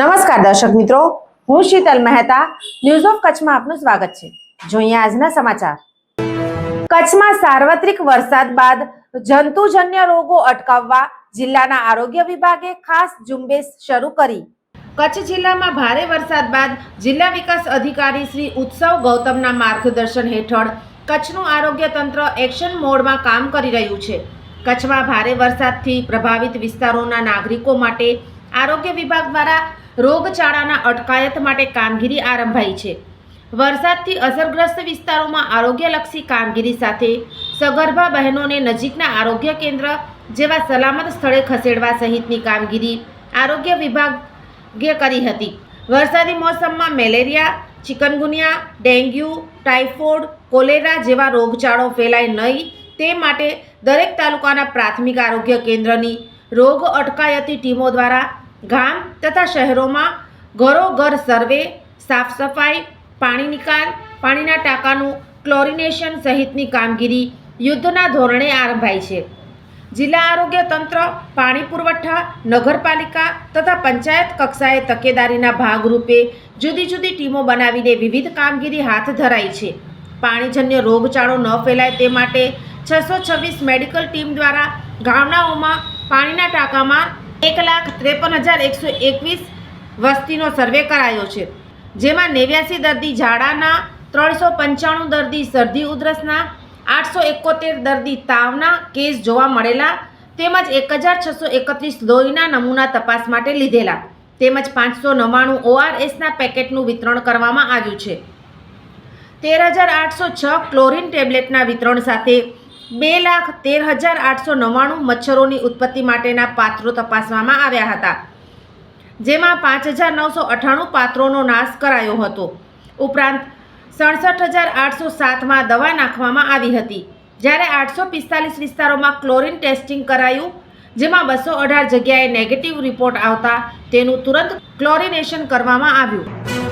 નમસ્કાર દર્શક મિત્રો, હું શીતલ મહેતા ન્યૂઝ ઓફ કચ્છમાં આપનું સ્વાગત છે. જોઈએ આજના સમાચાર. કચ્છમાં સાર્વત્રિક વરસાદ બાદ જંતુજન્ય રોગો અટકાવવા જિલ્લાના આરોગ્ય વિભાગે ખાસ ઝુંબેશ શરૂ કરી. કચ્છ જિલ્લામાં ભારે વરસાદ બાદ જિલ્લા વિકાસ અધિકારી શ્રી ઉત્સવ ગૌતમના માર્ગદર્શન હેઠળ કચ્છનું આરોગ્ય તંત્ર એક્શન મોડમાં કામ કરી રહ્યું છે. કચ્છમાં ભારે વરસાદથી પ્રભાવિત વિસ્તારોના નાગરિકો માટે આરોગ્ય વિભાગ દ્વારા રોગચાળાના અટકાયત માટે કામગીરી આરંભાઈ છે. વરસાદથી અસરગ્રસ્ત વિસ્તારોમાં આરોગ્યલક્ષી કામગીરી સાથે સગર્ભા બહેનોને નજીકના આરોગ્ય કેન્દ્ર જેવા સલામત સ્થળે ખસેડવા સહિતની કામગીરી આરોગ્ય વિભાગે કરી હતી. વરસાદી મોસમમાં malaria, chikungunya, dengue, typhoid, cholera જેવા રોગચાળો ફેલાય નહીં તે માટે દરેક તાલુકાના પ્રાથમિક આરોગ્ય કેન્દ્રની રોગ અટકાયતી ટીમો દ્વારા ગામ તથા શહેરોમાં ઘરોઘર સર્વે સાફ સફાઈ પાણી નિકાલ, પાણીના ટાંકાનું ક્લોરિનેશન સહિતની કામગીરી યુદ્ધના ધોરણે આરંભાઈ છે. જિલ્લા આરોગ્ય તંત્ર, પાણી પુરવઠા, નગરપાલિકા તથા પંચાયત કક્ષાએ તકેદારીના ભાગરૂપે જુદી જુદી ટીમો બનાવીને વિવિધ કામગીરી હાથ ધરાઈ છે. પાણીજન્ય રોગચાળો ન ફેલાય તે માટે છસો છવ્વીસ મેડિકલ ટીમ દ્વારા ગામડાઓમાં પાણીના ટાંકામાં એક લાખ ત્રેપન હજાર એકસો એકવીસ વસ્તીનો સર્વે કરાયો છે, જેમાં નેવ્યાસી દર્દી ઝાડાના, ત્રણસો પંચાણું દર્દી શરદી ઉધરસના, આઠસો એકોતેર દર્દી તાવના કેસ જોવા મળેલા, તેમજ એક હજાર છસો એકત્રીસ લોહીના નમૂના તપાસ માટે લીધેલા, તેમજ પાંચસો નવ્વાણું ઓઆરએસના પેકેટનું વિતરણ કરવામાં આવ્યું છે. તેર હજાર આઠસો છ ક્લોરિન ટેબ્લેટના વિતરણ સાથે બે લાખ તેર હજાર આઠસો નવ્વાણું મચ્છરોની ઉત્પત્તિ માટેના પાત્રો તપાસવામાં આવ્યા હતા, જેમાં પાંચ હજાર નવસો અઠ્ઠાણું પાત્રોનો નાશ કરાયો હતો. ઉપરાંત સડસઠ હજાર આઠસો સાતમાં દવા નાખવામાં આવી હતી, જ્યારે આઠસો પિસ્તાલીસ વિસ્તારોમાં ક્લોરિન ટેસ્ટિંગ કરાયું, જેમાં બસો અઢાર જગ્યાએ નેગેટિવ રિપોર્ટ આવતા તેનું તુરંત ક્લોરિનેશન કરવામાં આવ્યું.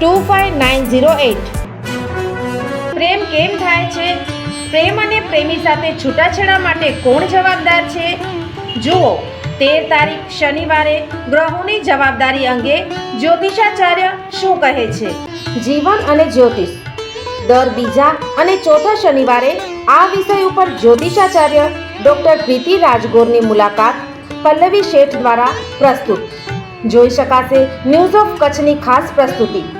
two five nine zero eight. પ્રેમ કેમ થાય છે? પ્રેમ અને પ્રેમી સાથે છૂટાછેડા માટે કોણ જવાબદાર છે? જુઓ, તેર તારીખ શનિવારે ગ્રહોની જવાબદારી અંગે જ્યોતિષાચાર્ય શું કહે છે? જીવન અને જ્યોતિષ. દર બીજા અને ચોથા શનિવારે આ વિષય ઉપર જ્યોતિષાચાર્ય ડોક્ટર પ્રીતિ રાજગોરની મુલાકાત પલ્લવી શેઠ દ્વારા પ્રસ્તુત. જોઈ શકાશે ન્યૂઝ ઓફ કચ્છની ખાસ પ્રસ્તુતિ.